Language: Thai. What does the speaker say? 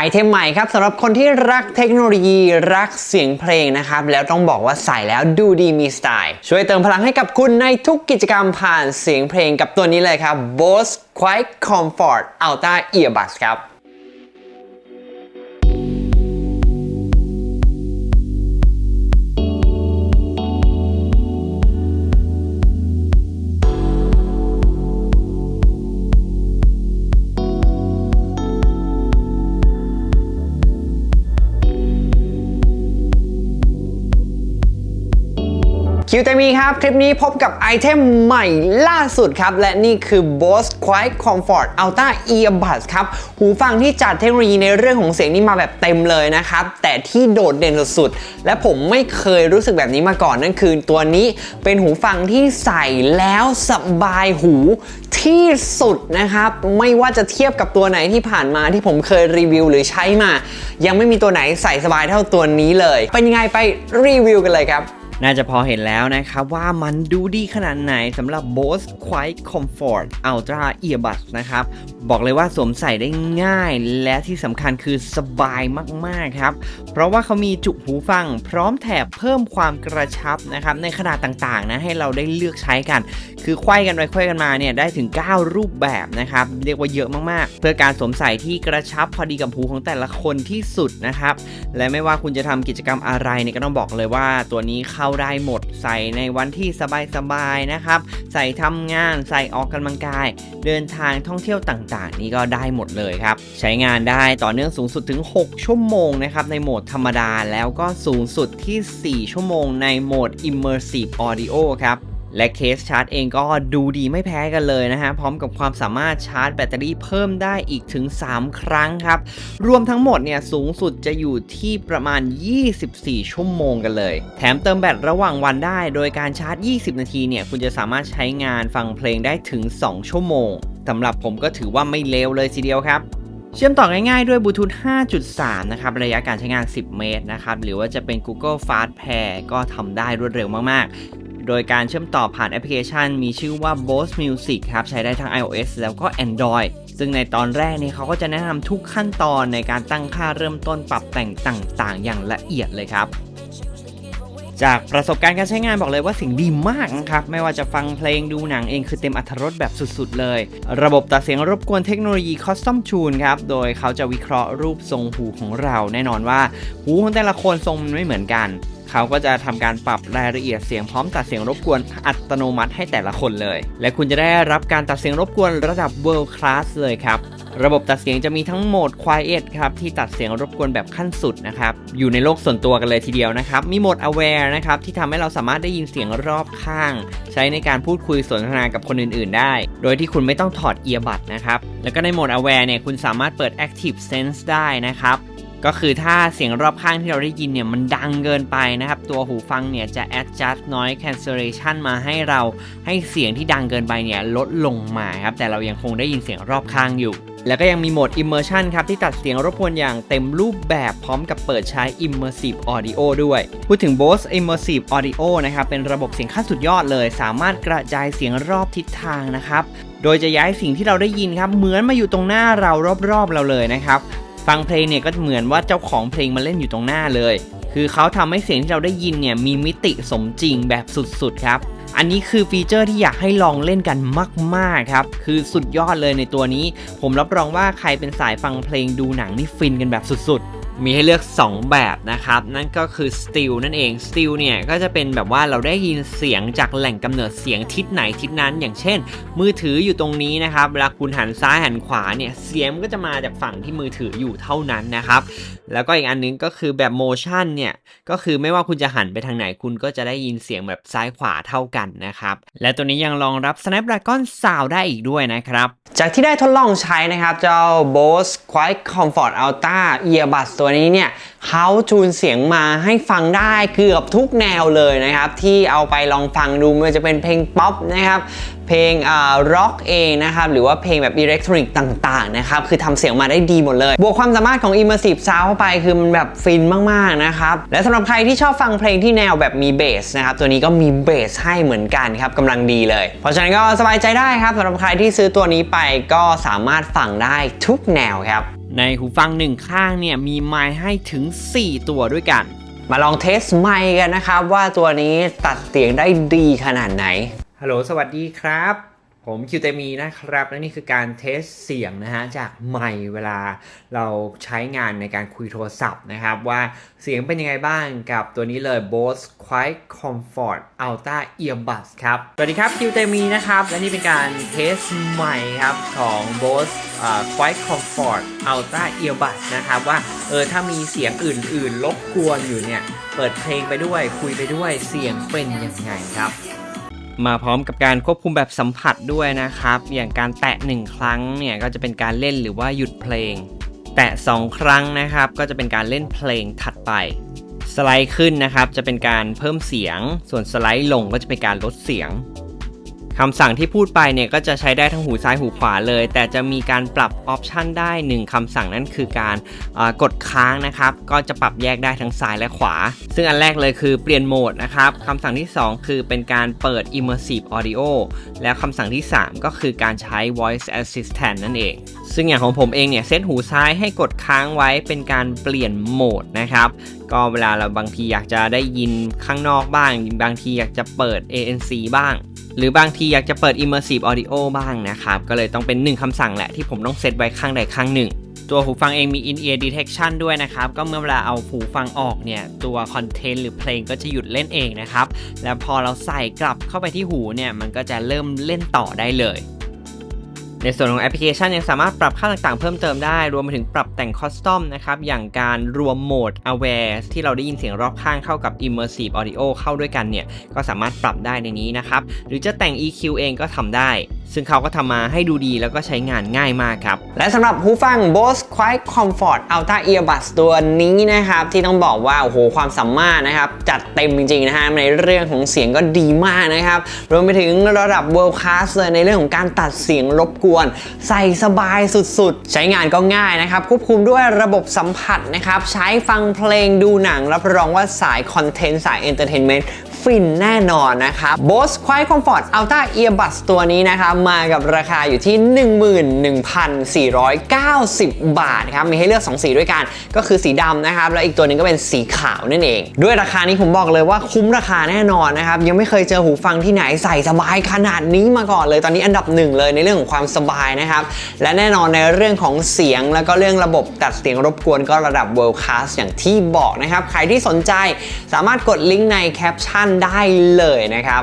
ไอเทมใหม่ครับสำหรับคนที่รักเทคโนโลยีรักเสียงเพลงนะครับ แล้วต้องบอกว่าใส่แล้วดูดีมีสไตล์ ช่วยเติมพลังให้กับคุณในทุกกิจกรรมผ่านเสียงเพลงกับตัวนี้เลยครับ Bose Quiet Comfort Ultra Earbuds ครับ คิวเตมีครับ คลิปนี้พบกับไอเทมใหม่ล่าสุดครับ และนี่คือ Bose Quiet Comfort Ultra Earbuds ครับ หูฟังที่จัดเทคโนโลยีในเรื่องของเสียงนี่มาแบบเต็มเลยนะครับ แต่ที่โดดเด่นสุดๆ และผมไม่เคยรู้สึกแบบนี้มาก่อน นั่นคือตัวนี้เป็นหูฟังที่ใส่แล้วสบายหูที่สุดนะครับ ไม่ว่าจะเทียบกับตัวไหนที่ผ่านมาที่ผมเคยรีวิวหรือใช้มา ยังไม่มีตัวไหนใส่สบายเท่าตัวนี้เลย เป็นยังไงไปรีวิวกันเลยครับ น่าจะพอเห็นแล้วนะครับว่ามันดูดีขนาดไหนสำหรับ Bose Quiet Comfort Ultra Earbuds นะครับ บอกเลยว่าสวมใส่ได้ง่าย และที่สำคัญคือสบายมากๆครับ เพราะว่าเขามีจุกหูฟัง พร้อมแถบเพิ่มความกระชับนะครับ ในขนาดต่างๆนะให้เราได้เลือกใช้กัน คือไขว้กันไปไขว้กันมาเนี่ยได้ถึง 9 รูปแบบนะครับ เรียกว่าเยอะมากๆ เพื่อการสวมใส่ที่กระชับพอดีกับหูของแต่ละคนที่สุดนะครับ และไม่ว่าคุณจะทำกิจกรรมอะไรเนี่ยก็ต้องบอกเลยว่าตัวนี้เข้าได้หมด ใส่ในวันที่สบายๆนะครับ ใส่ทำงานใส่ออกกำลังกาย เดินทางท่องเที่ยวต่างๆ นี่ก็ได้หมดเลยครับ ใช้งานได้ต่อเนื่องสูงสุดถึง 6 ชั่วโมงนะครับในโหมดธรรมดาแล้วก็สูงสุดที่ 4 ชั่วโมงในโหมด Immersive Audio ครับ และเคสชาร์จเองก็ดูดีไม่แพ้กันเลยนะฮะ พร้อมกับความสามารถชาร์จแบตเตอรี่เพิ่มได้อีกถึง 3 ครั้งครับ รวมทั้งหมดเนี่ยสูงสุดจะอยู่ที่ประมาณ 24 ชั่วโมงกันเลย แถมเติมแบตระหว่างวันได้ โดยการชาร์จ 20 นาทีเนี่ยคุณจะสามารถใช้งานฟังเพลงได้ถึง 2 ชั่วโมงสำหรับผมก็ถือว่าไม่เลวเลยทีเดียวครับเชื่อมต่อง่ายๆด้วยบลูทูธ 5.3 นะครับ ระยะการใช้งาน 10 เมตรนะครับ หรือว่าจะเป็น Google Fast Pair ก็ทำได้รวดเร็วมากๆ โดยการเชื่อมต่อผ่านแอปพลิเคชัน มีชื่อว่า Bose Music ครับ ใช้ได้ทั้ง iOS แล้วก็ Android ซึ่งในตอนแรกนี่เขาก็จะแนะนำทุกขั้นตอนในการตั้งค่าเริ่มต้นปรับแต่งต่างๆ อย่างละเอียดเลยครับจากประสบการณ์การใช้งานบอกเลยว่าสิ่งดีมากนะครับ ไม่ว่าจะฟังเพลงดูหนังเองคือเต็มอรรถรสแบบสุดๆเลย ระบบตัดเสียงรบกวนเทคโนโลยี Custom Tune ครับ โดยเขาจะวิเคราะห์รูปทรงหูของเรา แน่นอนว่า หูของแต่ละคนทรงมันไม่เหมือนกัน เขาก็จะทำการปรับรายละเอียดเสียงพร้อมตัดเสียงรบกวนอัตโนมัติให้แต่ละคนเลย และคุณจะได้รับการตัดเสียงรบกวนระดับ world class เลยครับระบบตัดเสียงจะมีทั้งโหมด Quiet ครับที่ตัดเสียงรบกวนแบบขั้นสุดนะครับอยู่ในโลกส่วนตัวกันเลยทีเดียวนะครับมีโหมด Aware นะครับที่ทำให้เราสามารถได้ยินเสียงรอบข้าง ใช้ในการพูดคุยสนทนากับคนอื่น ๆ ได้ โดยที่คุณไม่ต้องถอดเอียบัดนะครับแล้วก็ในโหมด Aware เนี่ยคุณสามารถเปิด Active Sense ได้นะครับ ก็คือถ้าเสียงรอบข้างที่เราได้ยินเนี่ยมันดังเกินไปนะครับ ตัวหูฟังเนี่ยจะ adjust noise cancellation มาให้เราให้เสียงที่ดังเกินไปเนี่ยลดลงมาครับ แต่เรายังคงได้ยินเสียงรอบข้างอยู่ แล้วก็ยังมีโหมด immersion ครับ ที่ตัดเสียงรบกวนอย่างเต็มรูปแบบพร้อมกับเปิดใช้ immersive audio ด้วย พูดถึง Bose immersive audio นะครับ เป็นระบบเสียงขั้นสุดยอดเลย สามารถกระจายเสียงรอบทิศทางนะครับ โดยจะย้ายสิ่งที่เราได้ยินครับเหมือนมาอยู่ตรงหน้าเรารอบๆเราเลยนะครับ ฟังเพลงเนี่ยก็เหมือนว่าเจ้าของเพลงมาเล่นอยู่ตรงหน้าเลย คือเขาทำให้เสียงที่เราได้ยินเนี่ยมีมิติสมจริงแบบสุดๆครับ อันนี้คือฟีเจอร์ที่อยากให้ลองเล่นกันมากๆครับ คือสุดยอดเลยในตัวนี้ ผมรับรองว่าใครเป็นสายฟังเพลงดูหนังนี่ฟินกันแบบสุดๆ มีให้เลือก 2 แบบนะครับ นั่นก็คือ Still นั่นเอง Still เนี่ยก็จะเป็นแบบว่าเราได้ยินเสียงจากแหล่งกำเนิดเสียงทิศไหนทิศนั้น อย่างเช่น มือถืออยู่ตรงนี้นะครับเวลาคุณหันซ้ายหันขวาเนี่ยเสียงก็จะมาจากฝั่งที่มือถืออยู่เท่านั้นนะครับ แล้วก็อีกอันนึงก็คือแบบโมชั่นเนี่ยก็คือไม่ว่าคุณจะหันไปทางไหนคุณก็จะได้ยินเสียงแบบซ้ายขวาเท่ากันนะครับ และตัวนี้ยังรองรับ Snapdragon Sound ได้อีกด้วยนะครับ จากที่ได้ทดลองใช้นะครับ เจ้า Bose Quiet Comfort Ultra Earbuds ตัวนี้เนี่ยเขาจูนเสียงมาให้ฟังได้เกือบทุกแนวเลยนะครับ ที่เอาไปลองฟังดูไม่ว่าจะเป็นเพลงป๊อปนะครับเพลงร็อกเองนะครับหรือว่าเพลงแบบอิเล็กทรอนิกส์ต่างๆนะครับคือทำเสียงมาได้ดีหมดเลย บวกความสามารถของ Immersive Sound เข้าไปคือมันแบบฟินมากๆนะครับและสำหรับใครที่ชอบฟังเพลงที่แนวแบบมีเบสนะครับตัวนี้ก็มีเบสให้เหมือนกันครับกำลังดีเลย เพราะฉะนั้นก็สบายใจได้ครับสำหรับใครที่ซื้อตัวนี้ไปก็สามารถฟังได้ทุกแนวครับ ในหูฟังหนึ่งข้างเนี่ยมีไมค์ให้ถึง 4 ตัวด้วยกัน มาลองเทสไมค์กันนะครับ ว่าตัวนี้ตัดเสียงได้ดีขนาดไหนฮัลโหลสวัสดีครับ ผมคิวเตมีนะครับ และนี่คือการเทสเสียงนะฮะจากไมค์เวลาเราใช้งานในการคุยโทรศัพท์นะครับ ว่าเสียงเป็นยังไงบ้างกับตัวนี้เลย Bose Quiet Comfort Ultra Earbuds ครับ สวัสดีครับคิวเตมีนะครับ และนี่เป็นการเทสไมค์ครับของ Bose Quiet Comfort Ultra Earbuds นะครับว่าเออถ้ามีเสียงอื่นๆรบกวนอยู่เนี่ย เปิดเพลงไปด้วยคุยไปด้วยเสียงเป็นยังไงครับ มาพร้อมกับการควบคุมแบบสัมผัสด้วยนะครับ อย่างการแตะ 1 ครั้งเนี่ยก็จะเป็นการเล่นหรือว่าหยุดเพลง แตะ 2 ครั้งนะครับ ก็จะเป็นการเล่นเพลงถัดไป สไลด์ขึ้นนะครับ จะเป็นการเพิ่มเสียง ส่วนสไลด์ลงก็จะเป็นการลดเสียง คำสั่งที่พูดไปเนี่ยก็จะใช้ได้ทั้งหูซ้ายหูขวาเลย แต่จะมีการปรับออปชันได้ 1คำสั่งนั่นคือการกดค้างนะครับ ก็จะปรับแยกได้ทั้งซ้ายและขวา ซึ่งอันแรกเลยคือเปลี่ยนโหมดนะครับคำสั่งที่ 2 คือเป็นการเปิด immersive audio แล้วคำสั่งที่ 3 ก็คือการใช้ voice assistant นั่นเอง ซึ่งอย่างของผมเองเนี่ยเซตหูซ้ายให้กดค้างไว้เป็นการเปลี่ยนโหมดนะครับก็เวลาเราบางทีอยากจะได้ยินข้างนอกบ้าง บางทีอยากจะเปิด ANC บ้าง หรือบางทีอยากจะเปิด Immersive Audio บ้างนะครับ ก็เลยต้องเป็นหนึ่งคำสั่งแหละที่ผมต้องเซตไว้ข้างใดข้างหนึ่ง ตัวหูฟังเองมี In-ear detection ด้วยนะครับ ก็เมื่อเวลาเอาหูฟังออกเนี่ย ตัวคอนเทนต์หรือเพลงก็จะหยุดเล่นเองนะครับ แล้วพอเราใส่กลับเข้าไปที่หูเนี่ย มันก็จะเริ่มเล่นต่อได้เลย ในส่วนของแอปพลิเคชันยังสามารถปรับค่าต่างๆเพิ่มเติมได้ รวมไปถึงปรับแต่งคอสตอมนะครับ อย่างการรวมโหมด Aware ที่เราได้ยินเสียงรอบข้างเข้ากับ Immersive Audio เข้าด้วยกันเนี่ย ก็สามารถปรับได้ในนี้นะครับ หรือจะแต่ง EQ เองก็ทำได้ ซึ่งเขาก็ทำมาให้ดูดีแล้วก็ใช้งานง่ายมากครับ และสำหรับหูฟัง Bose Quiet Comfort Ultra Earbuds ตัวนี้นะครับ ที่ต้องบอกว่า โอ้โห ความสามารถนะครับ จัดเต็มจริง ๆ นะฮะ ในเรื่องของเสียงก็ดีมากนะครับ รวมไปถึงระดับ World Class เลยในเรื่องของการตัดเสียงรบกวน ใส่สบายสุดๆ ใช้งานก็ง่ายนะครับ ควบคุมด้วยระบบสัมผัสนะครับ ใช้ฟังเพลงดูหนังรับรองว่าสายคอนเทนต์สายเอนเตอร์เทนเมนต์ ฟินแน่นอนนะครับ Bose Quiet Comfort Ultra Earbuds ตัวนี้นะครับมากับราคาอยู่ที่ 11,490 บาทครับมีให้เลือก 2 สีด้วยกันก็คือสีดำนะครับ แล้วอีกตัวหนึงก็เป็นสีขาวนั่นเอง ด้วยราคานี้ผมบอกเลยว่าคุ้มราคาแน่นอนนะครับ ยังไม่เคยเจอหูฟังที่ไหนใส่สบายขนาดนี้มาก่อนเลยตอนนี้อันดับหนึ่งเลยในเรื่องของความสบายนะครับ และแน่นอนในเรื่องของเสียงแล้วก็เรื่องระบบตัดเสียงรบกวนก็ระดับ world class อย่างที่บอกนะครับใครที่สนใจสามารถกดลิงก์ในแคปชั่นได้เลยนะครับ